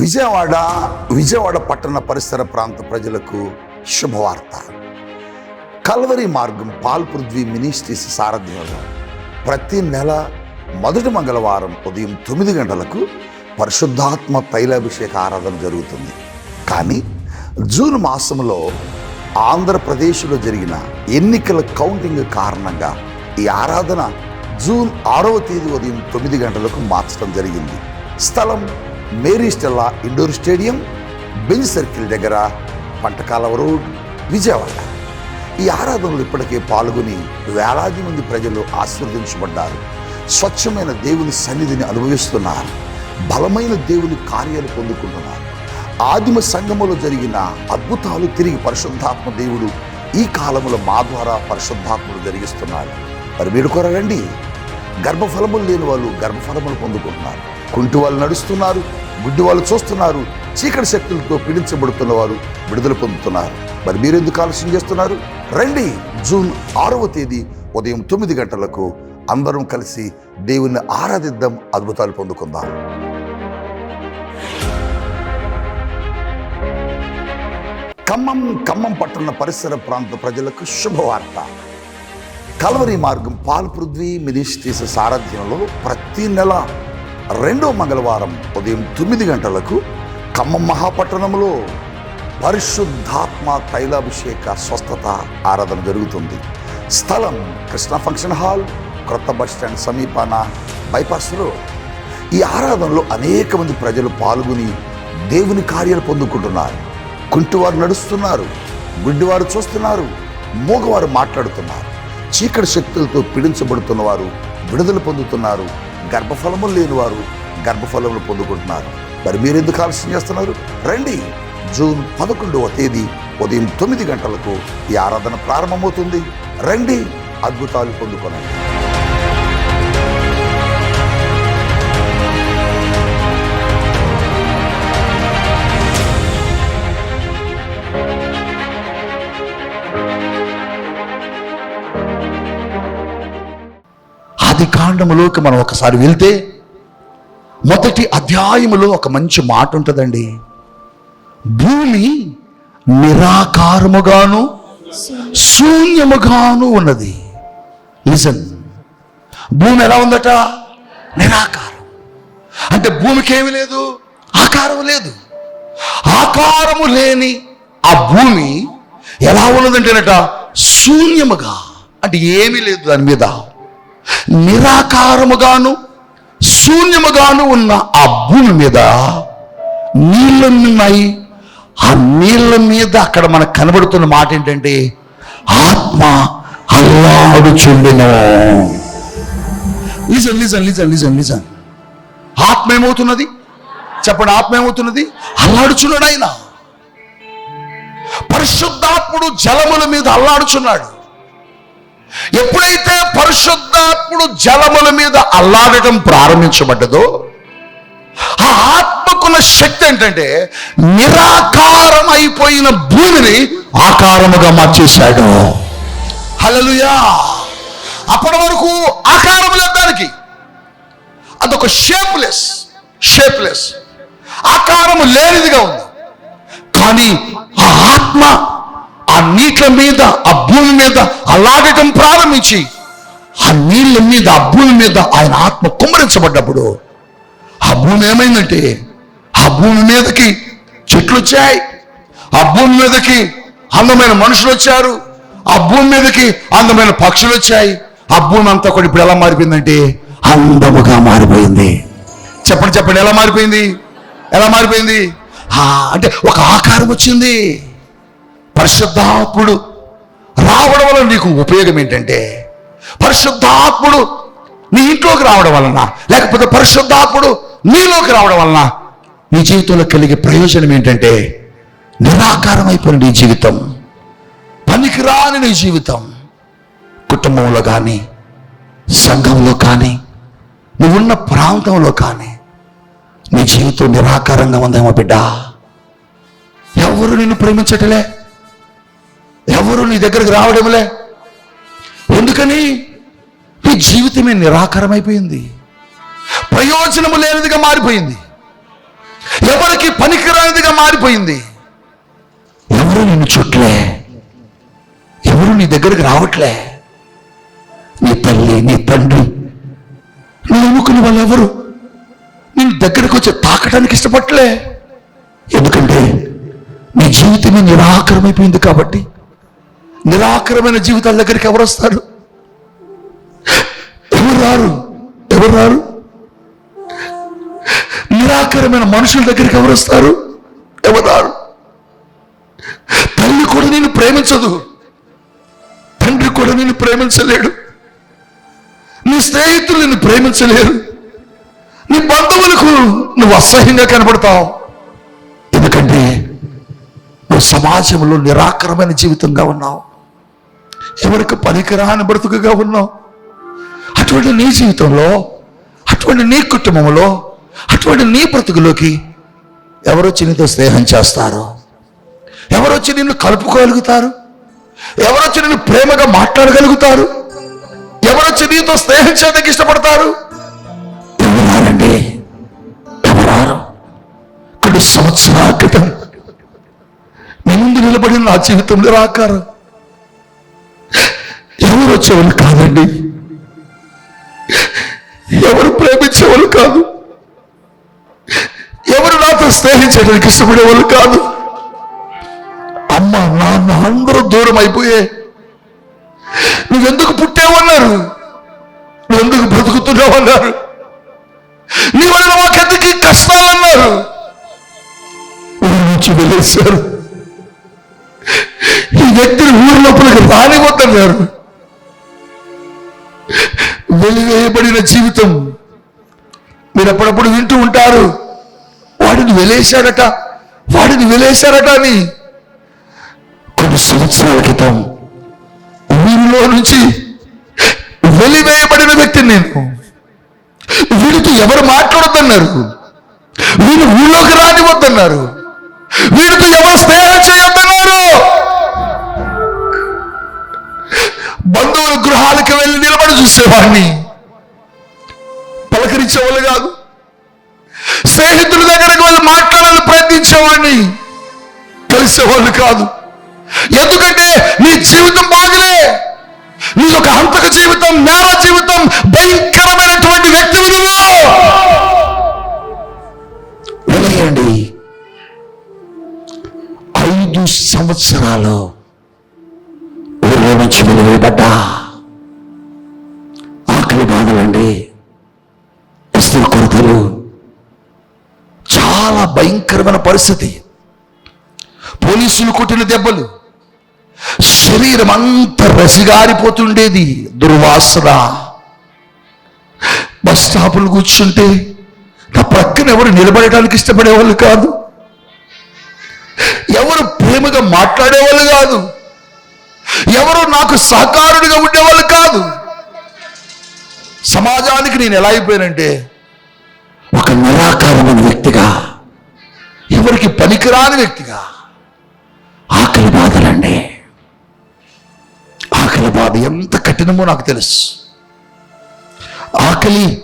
విజయవాడ విజయవాడ పట్టణ పరిసర ప్రాంత ప్రజలకు శుభవార్త. కల్వరి మార్గం పాల్పృథ్వీ మినిస్ట్రీస్ సారథ్యంలో ప్రతి నెల మొదటి మంగళవారం ఉదయం తొమ్మిది గంటలకు పరిశుద్ధాత్మ తైలాభిషేక ఆరాధన జరుగుతుంది. కానీ జూన్ మాసంలో ఆంధ్రప్రదేశ్లో జరిగిన ఎన్నికల కౌంటింగ్ కారణంగా ఈ ఆరాధన జూన్ ఆరవ తేదీ ఉదయం తొమ్మిది గంటలకు మార్చడం జరిగింది. స్థలం Mary Stella indoor stadium Benz circle దగ్గర పంటకాలవ రోడ్ విజయవాడ. ఈ ఆరాధనలు ఇప్పటికే పాల్గొని వేలాది మంది ప్రజలు ఆశీర్వదించబడ్డారు. స్వచ్ఛమైన దేవుని సన్నిధిని అనుభవిస్తున్నారు. బలమైన దేవుని కార్యాలు పొందుకుంటున్నారు. ఆదిమ సంఘములో జరిగిన అద్భుతాలు తిరిగి పరిశుద్ధాత్మ దేవుడు ఈ కాలంలో మా ద్వారా పరిశుద్ధాత్మలు జరిగిస్తున్నాడు. మరి మీరు కొరండి గర్భఫలములు లేని వాళ్ళు గర్భఫలములు పొందుకుంటున్నారు. కుంటి వాళ్ళు నడుస్తున్నారు గుడ్డి వాళ్ళు చూస్తున్నారు చీకటి శక్తులతో పీడించబడుతున్న వారు విడుదల పొందుతున్నారు. మరి మీరెందుకు ఆలస్యం చేస్తున్నారు? రండి జూన్ ఆరవ తేదీ ఉదయం తొమ్మిది గంటలకు అందరం కలిసి దేవుణ్ణి ఆరాధిద్దాం అద్భుతాలు పొందుకుందాం. ఖమ్మం ఖమ్మం పట్టణ పరిసర ప్రాంత ప్రజలకు శుభవార్త. కలవరి మార్గం పాల్ పృథ్వీ మినిస్ట్రీస్ సారథ్యంలో ప్రతి నెల రెండో మంగళవారం ఉదయం తొమ్మిది గంటలకు ఖమ్మం మహాపట్టణంలో పరిశుద్ధాత్మ తైలాభిషేక స్వస్థత ఆరాధన జరుగుతుంది. స్థలం కృష్ణ ఫంక్షన్ హాల్ క్రొత్త బస్ స్టాండ్ సమీపాన బైపాస్ రోడ్. ఈ ఆరాధనలో అనేక మంది ప్రజలు పాల్గొని దేవుని కార్యాలు పొందుకుంటున్నారు. కుంటివారు నడుస్తున్నారు గుడ్డివారు చూస్తున్నారు మూగవారు మాట్లాడుతున్నారు. చీకటి శక్తులతో పీడించబడుతున్న వారు విడుదల పొందుతున్నారు. గర్భఫలము లేని వారు గర్భఫలములు పొందుకుంటున్నారు. మరి మీరు ఎందుకు ఆలస్యం చేస్తున్నారు? రండి. జూన్ పదకొండవ తేదీ ఉదయం తొమ్మిది గంటలకు ఈ ఆరాధన ప్రారంభమవుతుంది. రండి అద్భుతాలు పొందుకోనండి. ఆది కాండములోకి మనం ఒకసారి వెళ్తే మొదటి అధ్యాయములో ఒక మంచి మాట ఉంటుందండి. భూమి నిరాకారముగాను శూన్యముగాను ఉన్నది. లిజన్ భూమి ఎలా ఉందట? నిరాకారం. అంటే భూమికి ఏమి లేదు ఆకారం లేదు. ఆకారము లేని ఆ భూమి ఎలా ఉన్నదంటేనట? శూన్యముగా. అంటే ఏమీ లేదు దాని మీద. నిరాకారముగాను శూన్యముగాను ఉన్న ఆ భూమి మీద నీళ్ళున్నాయి ఆ నీళ్ళ మీద అక్కడ మనకు కనబడుతున్న మాట ఏంటంటే ఆత్మ అల్లాడుచుండెను listen listen listen listen listen. ఆత్మ ఏమవుతున్నది? చెప్పండి ఆత్మ ఏమవుతున్నది? అల్లాడుచున్నాడు ఆయన. పరిశుద్ధాత్ముడు జలముల మీద అల్లాడుచున్నాడు. ఎప్పుడైతే పరిశుద్ధాత్ముడు జలముల మీద అల్లాడటం ప్రారంభించబడ్డదో ఆ ఆత్మకున్న శక్తి ఏంటంటే నిరాకారం అయిపోయిన భూమిని ఆకారముగా మార్చేశాడు. హలలుయా అప్పటి వరకు ఆకారం లేదు దానికి. అదొక షేప్లెస్ షేప్లెస్ ఆకారం లేనిదిగా ఉంది. కానీ ఆ ఆత్మ ఆ నీళ్ళ మీద ఆ భూమి మీద అలాగటం ప్రారంభించి ఆ నీళ్ళ మీద ఆ భూమి మీద ఆయన ఆత్మ కుమ్మరించబడ్డప్పుడు ఆ భూమి ఏమైందంటే ఆ భూమి మీదకి చెట్లు వచ్చాయి. ఆ భూమి మీదకి అందమైన మనుషులు వచ్చారు. ఆ భూమి మీదకి అందమైన పక్షులు వచ్చాయి. ఆ భూమి అంతా కూడా ఇప్పుడు ఎలా మారిపోయిందంటే అందముగా మారిపోయింది. చెప్పండి చెప్పండి ఎలా మారిపోయింది? ఎలా మారిపోయింది? అంటే ఒక ఆకారం వచ్చింది. పరిశుద్ధాత్ముడు రావడం వలన నీకు ఉపయోగం ఏంటంటే పరిశుద్ధాత్ముడు నీ ఇంట్లోకి రావడం వలన లేకపోతే పరిశుద్ధాత్ముడు నీలోకి రావడం వలన నీ జీవితంలో కలిగే ప్రయోజనం ఏంటంటే నిరాకారమైపోయిన నీ జీవితం పనికిరాని నీ జీవితం కుటుంబంలో కానీ సంఘంలో కానీ నువ్వున్న ప్రాంతంలో కానీ నీ జీవితం నిరాకారంగా ఉందేమో బిడ్డ. ఎవరు నిన్ను ప్రేమించటలే? ఎవరు నీ దగ్గరికి రావడంలే ఎందుకని? నీ జీవితమే నిరాకారమైపోయింది. ప్రయోజనము లేనిదిగా మారిపోయింది. ఎవరికి పనికిరానిదిగా మారిపోయింది. ఎవరు నిన్ను చుట్టలే? ఎవరు నీ దగ్గరికి రావట్లే? నీ తల్లి నీ తండ్రి నువ్వు నమ్ముకున్న వాళ్ళు ఎవరు? నేను దగ్గరికి వచ్చి తాకడానికి ఇష్టపడలే ఎందుకంటే నీ జీవితమే నిరాకరమైపోయింది కాబట్టి నిరాకరమైన జీవితాల దగ్గరికి ఎవరు వస్తారు? ఎవరు రారు? ఎవరు రారు? నిరాకరమైన మనుషుల దగ్గరికి ఎవరు వస్తారు? ఎవరు రారు? తల్లి కూడా నేను ప్రేమించదు. తండ్రి కూడా నేను ప్రేమించలేడు. నీ స్నేహితులు నిన్ను ప్రేమించలేరు. నీ బంధువులకు నువ్వు అసహ్యంగా కనబడతావు. ఎందుకంటే నువ్వు సమాజంలో నిరాకరమైన జీవితంగా ఉన్నావు. ఎవరికి పనికిరాని బ్రతుకుగా ఉన్నావు? అటువంటి నీ జీవితంలో అటువంటి నీ కుటుంబంలో అటువంటి నీ బ్రతుకులోకి ఎవరొచ్చి నీతో స్నేహం చేస్తారు? ఎవరొచ్చి నిన్ను కలుపుకోగలుగుతారు? ఎవరొచ్చి నిన్ను ప్రేమగా మాట్లాడగలుగుతారు? ఎవరొచ్చి నీతో స్నేహం చేయడానికి ఇష్టపడతారు? ఎవరారండి? ఎవరారు? కొన్ని సంవత్సరాల క్రితం నీ ముందు నిలబడిన నా జీవితంలో రాకారు. ఎవరు వచ్చేవాళ్ళు కాదండి. ఎవరు ప్రేమించేవాళ్ళు కాదు. ఎవరు నాతో స్నేహించడానికి ఇష్టపడేవాళ్ళు కాదు. అమ్మ నాన్న అందరూ దూరం అయిపోయే. నువ్వెందుకు పుట్టేవన్నారు? నువ్వెందుకు బ్రతుకుతున్నావన్నారు? నీ వల్ల మాకెందుకు కష్టాలన్నారు? కష్టాలు అన్నారు ఊరి నుంచి వెళ్ళేశారు. ఈ వ్యక్తిని ఊరి లోపలికి రానివద్దన్నారు వెలివేయబడిన జీవితం. మీరు అప్పుడప్పుడు వింటూ ఉంటారు. వాడిని వెలేశాడట వాడిని వెలేశాడట అని. కొన్ని సంవత్సరాల క్రితం ఊరిలో నుంచి వెలివేయబడిన వ్యక్తిని నేను. వీడితో ఎవరు మాట్లాడొద్దన్నారు. వీడు ఊళ్ళోకి రానివద్దన్నారు వీడితో ఎవరు స్నేహం చేయొద్దన్నారు. బంధువుల గృహాలకు వెళ్ళి నిలబడి చూసేవాడిని. పలకరించేవాళ్ళు కాదు. స్నేహితుల దగ్గరకు వెళ్ళి మాట్లాడాలని ప్రయత్నించేవాడిని. కలిసేవాళ్ళు కాదు. ఎందుకంటే నీ జీవితం బాగులే. నీ ఒక హంతక జీవితం నేర జీవితం భయంకరమైనటువంటి వ్యక్తివి నువ్వు. ఐదు సంవత్సరాలు ఊళ్ళో నుంచి వెలువబడ్డా ఆకలి బాధలండి. వస్తువుల కొరతలు చాలా భయంకరమైన పరిస్థితి. పోలీసులు కొట్టిన దెబ్బలు శరీరం అంత రసిగారిపోతుండేది దుర్వాసన. బస్ స్టాపులు కూర్చుంటే నా ప్రక్కన ఎవరు నిలబడటానికి ఇష్టపడేవాళ్ళు కాదు. ఎవరు ప్రేమగా మాట్లాడేవాళ్ళు కాదు. ఎవరు నాకు సహకారుడిగా ఉండేవాళ్ళు కాదు. సమాజానికి నేను ఎలా అయిపోయానంటే ఒక నిరాకారమైన వ్యక్తిగా ఎవరికి పనికిరాని వ్యక్తిగా ఆకలి బాధలండి. ఆకలి బాధ ఎంత కఠినమో నాకు తెలుసు. ఆకలి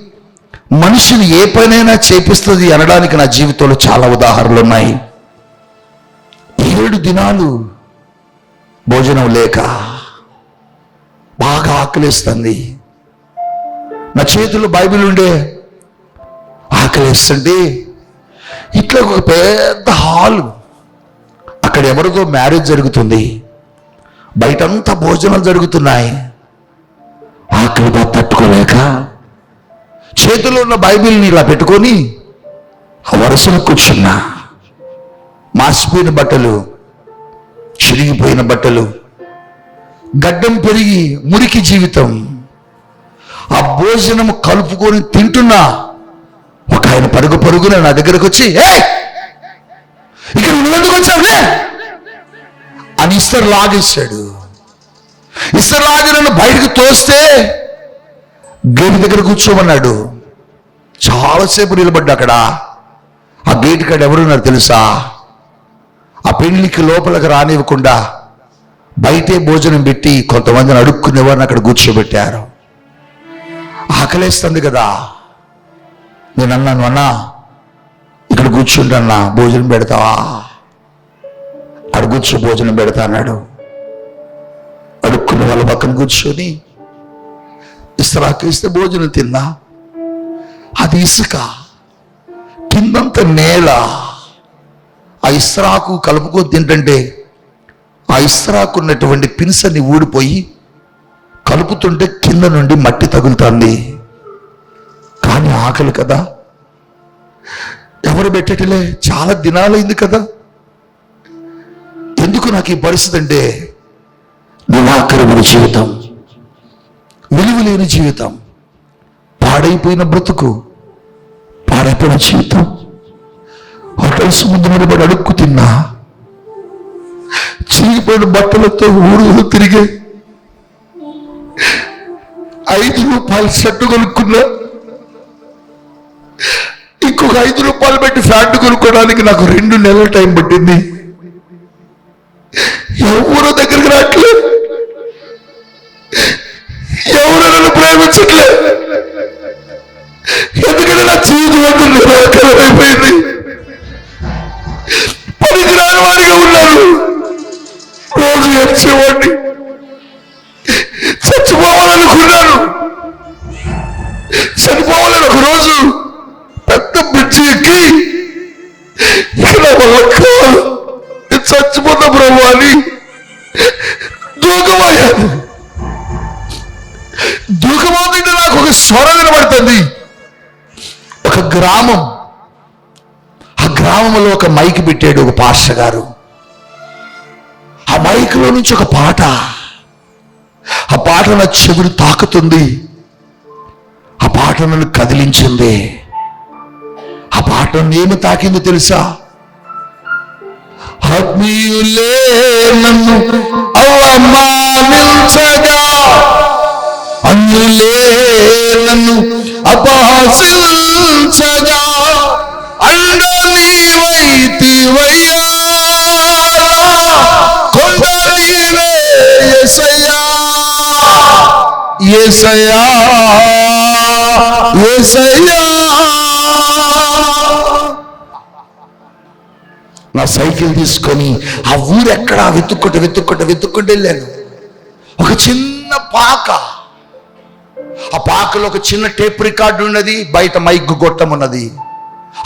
మనిషిని ఏ పనైనా చేపిస్తుంది అనడానికి నా జీవితంలో చాలా ఉదాహరణలు ఉన్నాయి. ఏడు దినాలు భోజనం లేక బాగా ఆకలిస్తుంది. నా చేతిలో బైబిల్ ఉండే ఆకలిస్తుంది. ఇట్లా ఒక పెద్ద హాల్. అక్కడ ఎవరిదో మ్యారేజ్ జరుగుతుంది. బయటంతా భోజనాలు జరుగుతున్నాయి. ఆకలి బాధ తట్టుకోలేక చేతిలో ఉన్న బైబిల్ని ఇలా పెట్టుకొని ఆ వరుసలో కూర్చున్నా. మాసిపోయిన బట్టలు చిరిగిపోయిన బట్టలు. గడ్డం పెరిగి మురికి జీవితం. ఆ భోజనం కలుపుకొని తింటున్నా ఒక ఆయన పరుగు పరుగున నా దగ్గరకు వచ్చి ఏ! ఇక్కడ నువ్వెందుకు వచ్చావులే అని ఇస్తారు లాగేశాడు. ఇస్తారు లాగి నన్ను బయటకు తోస్తే గేట్ దగ్గర కూర్చోమన్నాడు. చాలాసేపు నిలబడ్డా అక్కడ. ఆ గేట్ కాడ ఎవరున్నారు తెలుసా? ఆ పెళ్ళికి లోపలికి రానివ్వకుండా బయటే భోజనం పెట్టి కొంతమందిని అడుక్కునేవారిని అక్కడ కూర్చోబెట్టారు. ఆకలేస్తుంది కదా. నేను అన్నాను అన్నా ఇక్కడ కూర్చుంటన్నా భోజనం పెడతావా? అక్కడ కూర్చో భోజనం పెడతా అన్నాడు. అడుక్కున్న వాళ్ళ పక్కన కూర్చొని ఇసురాకేస్తే భోజనం తిన్నా. అది ఇసుక. కిందంత నేల. ఆ ఇస్రాకు కలుపుకొని తింటుంటే ఆ ఇస్రాకు ఉన్నటువంటి పిన్సని ఊడిపోయి కలుపుతుంటే కింద నుండి మట్టి తగులుతుంది. కానీ ఆకలి కదా? ఎవరు పెట్టటలే? చాలా దినాలైంది కదా? ఎందుకు నాకు ఈ పరిస్థితి అంటే నిరాకరమైన జీవితం విలువలేని జీవితం పాడైపోయిన బ్రతుకు పాడైపోయిన జీవితం. హోటల్స్ ముందు నిలబడి అడుక్కు తిన్నా. చిరిగిపోయిన బట్టలతో ఊరు తిరిగే. ఐదు రూపాయలు షర్టు కొనుక్కున్నా. ఇంకొక ఐదు రూపాయలు పెట్టి ఫ్యాంట్ కొనుక్కోవడానికి నాకు రెండు నెలల టైం పట్టింది. ఎవరు దగ్గరికి రావట్లేదు ఎవరు ప్రేమించట్లేదు మైక్ పెట్టాడు ఒక పాస్టర్ గారు. ఆ మైక్లో నుంచి ఒక పాట. ఆ పాట నా చెవులు తాకుతుంది. ఆ పాట నన్ను కదిలించింది. ఆ పాట నేను తాకింది తెలుసా? ఆత్మీయులే నన్ను అవమానించగా. అన్యులే నన్ను అపహసించగా. అండ కొండ నీవే నా సైకిల్ తీసుకొని ఆ ఊరు ఎక్కడ? వెతుక్కుంటూ వెతుక్కుంటూ వెతుక్కుంటూ వెళ్ళాను. ఒక చిన్న పాక. ఆ పాకలో ఒక చిన్న టేప్ రికార్డు ఉన్నది బయట మైక్ గొట్టం ఉన్నది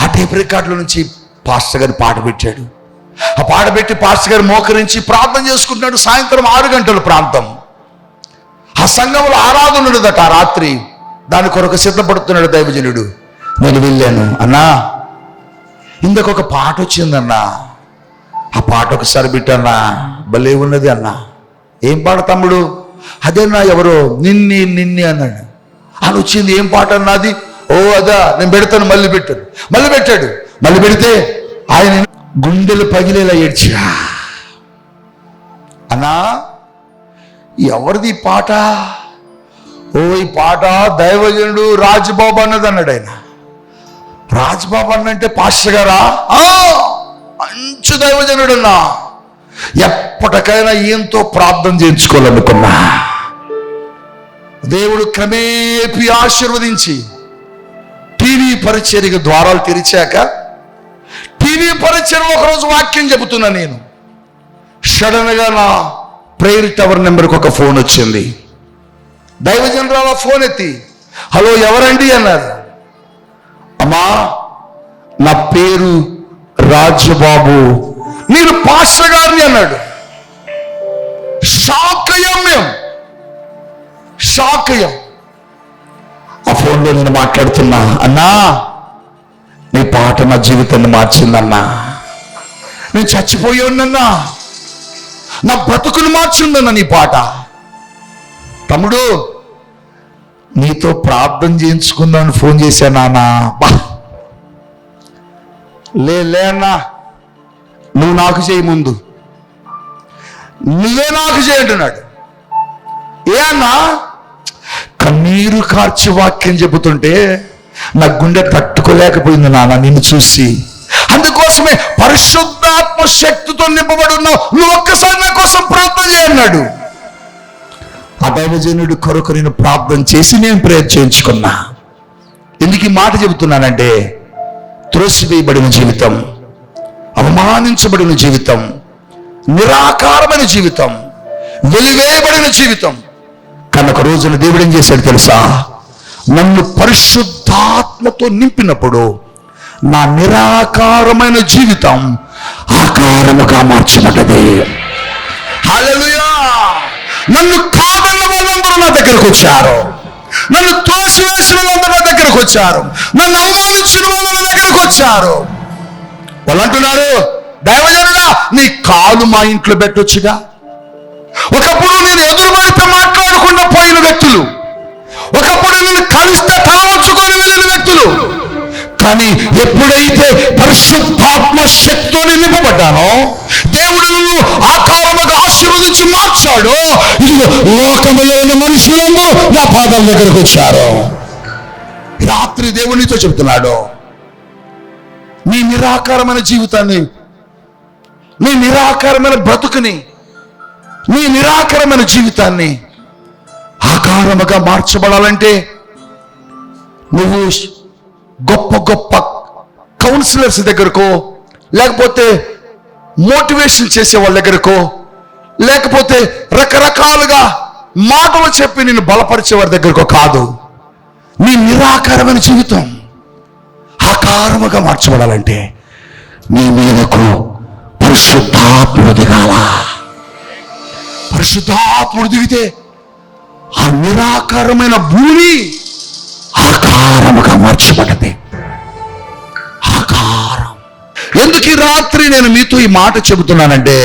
ఆ టేప్ రికార్డులో నుంచి పాస్టర్ గారు పాట పెట్టాడు. ఆ పాట పెట్టి పాస్టర్ గారు మోకరించి ప్రార్థన చేసుకుంటున్నాడు సాయంత్రం ఆరు గంటల ప్రాంతం. ఆ సంఘంలో ఆరాధనుడుదట ఆ రాత్రి. దాని కొరకు సిద్ధపడుతున్నాడు దైవజనుడు. నేను వెళ్ళాను. అన్నా ఇందాక ఒక పాట వచ్చిందన్నా. ఆ పాట ఒకసారి పెట్టన్నా. భలే ఉన్నది అన్నా. ఏం పాట తమ్ముడు? అదేనా ఎవరో? నిన్ని నిన్ని అన్నాడు. అని వచ్చింది. ఏం పాట అన్నది ఓ అదా. నేను పెడతాను. మళ్ళీ పెట్టాడు. మళ్ళీ పెట్టాడు. మళ్ళీ పెడితే ఆయన గుండెలు పగిలేలా ఏడ్చిరా అన్నా ఎవరిది పాట? ఓ ఈ పాట దైవజనుడు రాజబాబు అన్నది అన్నాడు ఆయన. రాజ్బాబు అన్నంటే పాస్టర్ గారా? ఆ, మంచి దైవజనుడన్నా. ఎప్పటికైనా ఈయంతో ప్రార్థన చేయించుకోవాలనుకున్నా. దేవుడు క్రమేపీ ఆశీర్వదించి టీవీ పరిచర్యకు ద్వారాలు తెరిచాక టీవీ పరిచయం ఒకరోజు వాక్యం చెబుతున్నా నేను. సడన్గా నా ప్రేయర్ టవర్ నెంబర్కి ఒక ఫోన్ వచ్చింది. దైవజనరాల ఫోన్ ఎత్తి హలో ఎవరండి? అన్నారు. అమ్మా నా పేరు రాజుబాబు. మీరు పాస్టర్ గారిని అన్నాడు. షాకయం మేము ఆ ఫోన్లో నేను మాట్లాడుతున్నా అన్నా నీ పాట నా జీవితాన్ని మార్చిందన్నా. నేను చచ్చిపోయి ఉన్నన్నా. నా బ్రతుకును మార్చిందన్న నీ పాట. తమ్ముడు నీతో ప్రార్థన చేయించుకుందామని ఫోన్ చేశా బా. లే లే అన్నా. నువ్వు నాకు చేయి ముందు. నువ్వే నాకు చేయంటున్నాడు ఏ అన్నా? కన్నీరు కార్చి వాక్యం చెబుతుంటే నా గుండె తట్టుకోలేకపోయింది నాన్న నిన్ను చూసి. అందుకోసమే పరిశుద్ధాత్మ శక్తితో నింపబడి ఉన్నావు నువ్వు ఒక్కసారి నా కోసం ప్రార్థన చేయన్నాడు ఆ దైవజనుడి కొరకు నేను ప్రార్థన చేసి నేను ప్రేయర్ చేయించుకున్నా. ఎందుకు ఈ మాట చెబుతున్నానంటే త్రోసివేయబడిన జీవితం అవమానించబడిన జీవితం నిరాకారమైన జీవితం వెలివేయబడిన జీవితం. కనుక రోజున దేవుడు ఏం చేశాడు తెలుసా? నన్ను పరిశుద్ధ పరిశుద్ధాత్మతో నింపినప్పుడు నా నిరాకారమైన జీవితం ఆకారముగా మార్చబడ్డది. నన్ను కాదన్న వాళ్ళందరూ నా దగ్గరకు వచ్చారు. నన్ను తోసివేసిన వాళ్ళందరూ నా దగ్గరకు వచ్చారు. నన్ను అవమానించిన వాళ్ళు నా దగ్గరకు వచ్చారు. వాళ్ళు అంటున్నారు దైవజనుడా నీ కాలు మా ఇంట్లో పెట్టొచ్చుగా. ఒకప్పుడు నేను ఎదురు పడితే మాట్లాడకుండా పోయిన వ్యక్తులు. ఒకప్పుడు నేను కలిస్తే తావచ్చుకొని వెళ్ళిన వ్యక్తులు. కానీ ఎప్పుడైతే పరిశుద్ధాత్మ శక్తితో నింపబడ్డానో దేవుడు నన్ను ఆకారముగా ఆశీర్వదించి మార్చాడో. ఇదిగో లోకములో ఉన్న మనుషులందరూ నా పాదాల దగ్గరకు వచ్చారు. రాత్రి దేవునితో చెబుతున్నాడు నీ నిరాకారమైన జీవితాన్ని నీ నిరాకారమైన బ్రతుకుని నీ నిరాకారమైన జీవితాన్ని ఆకారముగా మార్చబడాలంటే నువ్వు గొప్ప గొప్ప కౌన్సిలర్స్ దగ్గరకో లేకపోతే మోటివేషన్ చేసే వాళ్ళ దగ్గరకో లేకపోతే రకరకాలుగా మాటలు చెప్పి నేను బలపరిచే వారి దగ్గరకో కాదు. నీ నిరాకారమైన జీవితం ఆకారముగా మార్చబడాలంటే నీ మీదకు పరిశుద్ధాత్ముడు దిగాల. పరిశుద్ధాత్ముడు దిగితే ఆ నిరాకారమైన భూమి ఆకారముగా మార్చబడ్డది ఆకారం. ఎందుకు ఈ రాత్రి నేను మీతో ఈ మాట చెబుతున్నానంటే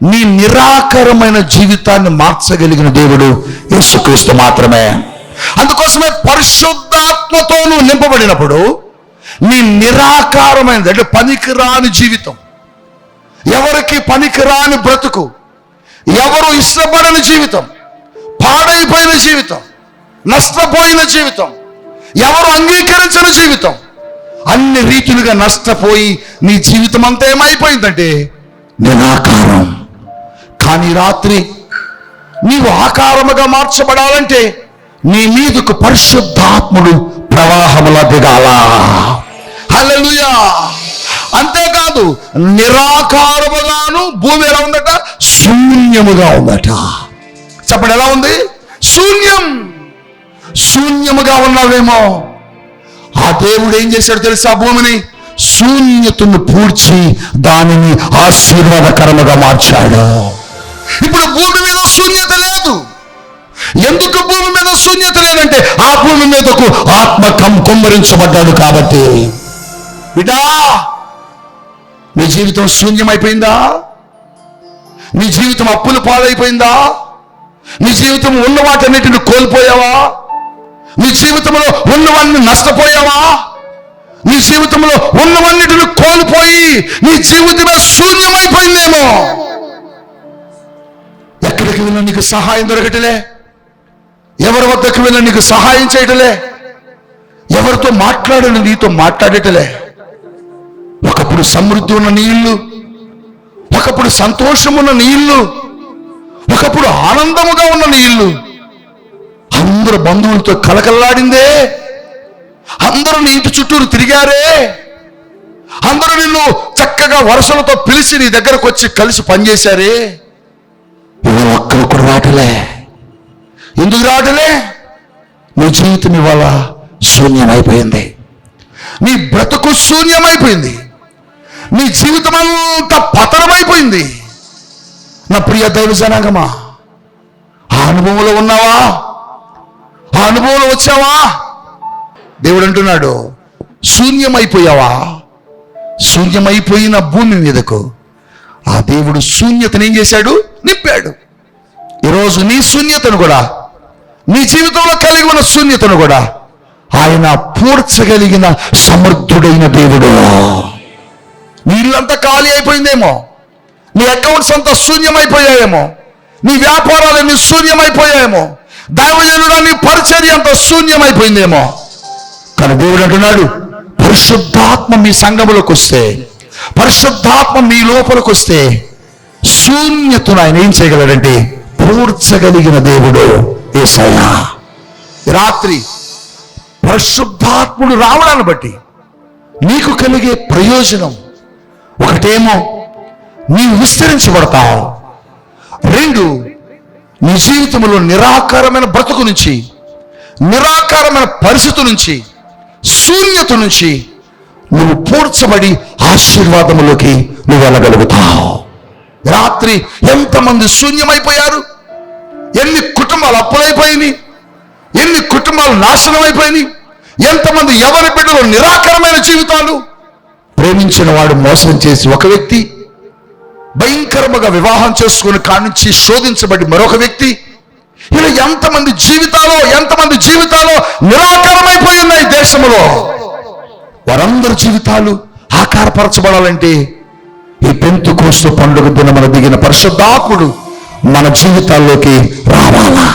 నీ నిరాకారమైన జీవితాన్ని మార్చగలిగిన దేవుడు యేసుక్రీస్తు మాత్రమే. అందుకోసమే పరిశుద్ధాత్మతో నువ్వు నింపబడినప్పుడు నీ నిరాకారమైనది అంటే పనికిరాని జీవితం ఎవరికి పనికిరాని బ్రతుకు ఎవరు ఇష్టపడని జీవితం పాడైపోయిన జీవితం నష్టపోయిన జీవితం ఎవరు అంగీకరించిన జీవితం అన్ని రీతులుగా నష్టపోయి నీ జీవితం అంతా ఏమైపోయిందంటే నిరాకారం. కానీ రాత్రి నీవు ఆకారముగా మార్చబడాలంటే నీ మీదకు పరిశుద్ధాత్ముడు ప్రవాహముల దిగాల. హల్లెలూయా! అంతేకాదు నిరాకారముగాను భూమి ఎలా ఉందట? శూన్యముగా ఉందట. చెప్పండి ఎలా ఉంది? శూన్యం. శూన్యముగా ఉన్నావేమో. ఆ దేవుడు ఏం చేశాడు తెలుసా భూమిని? శూన్యతను పూడ్చి దానిని ఆశీర్వాదకరముగా మార్చాడు. ఇప్పుడు భూమి మీద శూన్యత లేదు. ఎందుకు భూమి మీద శూన్యత లేదంటే ఆ భూమి మీదకు ఆత్మ కం కుమ్మరించబడ్డాడు కాబట్టి. బిడ్డా నీ జీవితం శూన్యమైపోయిందా? నీ జీవితం అప్పులు పాలైపోయిందా? నీ జీవితం ఉన్న వాటన్నిటిని కోల్పోయావా? నీ జీవితంలో ఉన్నవన్నీ నష్టపోయావా? నీ జీవితంలో ఉన్నవన్నిటిని కోల్పోయి నీ జీవితమే శూన్యమైపోయిందేమో? ఎక్కడికి వెళ్ళినా నీకు సహాయం దొరకటలే. ఎవరి వద్దకు వెళ్ళినా నీకు సహాయం చేయటలే. ఎవరితో మాట్లాడని నీతో మాట్లాడటలే. ఒకప్పుడు సమృద్ధి ఉన్న నీళ్ళు ఒకప్పుడు సంతోషం ఉన్న నీళ్ళు ఒకప్పుడు ఆనందముగా ఉన్న నీ ఇల్లు అందరు బంధువులతో కలకల్లాడిందే. అందరూ నీ ఇంటి చుట్టూరు తిరిగారే. అందరూ నిన్ను చక్కగా వరుసలతో పిలిచి నీ దగ్గరకు వచ్చి కలిసి పనిచేశారే. ఎవరు ఒక్కరు కూడా రాటలే. ఎందుకు రాటలే? నీ జీవితం ఇవాళ శూన్యమైపోయింది. నీ బ్రతుకు శూన్యమైపోయింది. నీ జీవితం అంతా పతనమైపోయింది. నా ప్రియ దైవ జనాగమా? ఆ అనుభవంలో ఉన్నావా? ఆ అనుభవంలో వచ్చావా? దేవుడు అంటున్నాడు శూన్యమైపోయావా? శూన్యమైపోయిన భూమి మీదకు. ఆ దేవుడు శూన్యతను ఏం చేశాడు? నింపాడు. ఈరోజు నీ శూన్యతను కూడా నీ జీవితంలో కలిగి ఉన్న శూన్యతను కూడా ఆయన పూడ్చగలిగిన సమర్థుడైన దేవుడు. నీ ఇల్లంతా ఖాళీ అయిపోయిందేమో. నీ అకౌంట్స్ అంతా శూన్యమైపోయాయేమో. నీ వ్యాపారాలన్నీ శూన్యమైపోయాయేమో. దైవజనుడు నీ పరిచర్య అంతా శూన్యమైపోయిందేమో. కానీ దేవుడు అంటున్నాడు పరిశుద్ధాత్మ మీ సంగములకు వస్తే పరిశుద్ధాత్మ మీ లోపలికి వస్తే శూన్యతను ఆయన ఏం చేయగలడంటే పూడ్చగలిగిన దేవుడు ఏసయ్యా. రాత్రి పరిశుద్ధాత్ముడు రావడాన్ని బట్టి నీకు కలిగే ప్రయోజనం ఒకటేమో నీవు విస్తరించబడతావు. రెండు నీ జీవితంలో నిరాకారమైన బ్రతుకు నుంచి నిరాకారమైన పరిస్థితి నుంచి శూన్యత నుంచి నువ్వు పూడ్చబడి ఆశీర్వాదములోకి నువ్వు వెళ్ళగలుగుతావు. రాత్రి ఎంతమంది శూన్యమైపోయారు? ఎన్ని కుటుంబాలు అప్పులైపోయినాయి? ఎన్ని కుటుంబాలు నాశనం అయిపోయినాయి ఎంతమంది ఎవరి బిడ్డలు నిరాకరమైన జీవితాలు? ప్రేమించిన వాడు మోసం చేసి ఒక వ్యక్తి భయంకరముగా వివాహం చేసుకుని కానించి శోధించబడి మరొక వ్యక్తి. ఇలా ఎంతమంది జీవితాలో ఎంతమంది జీవితాలో నిరాకారమైపోయి ఈ దేశంలో. వారందరి జీవితాలు ఆకారపరచబడాలంటే ఈ పెంతు కోస్తు పండుగ దినమున దిగిన పరిశుద్ధాకుడు మన జీవితాల్లోకి రావాలా?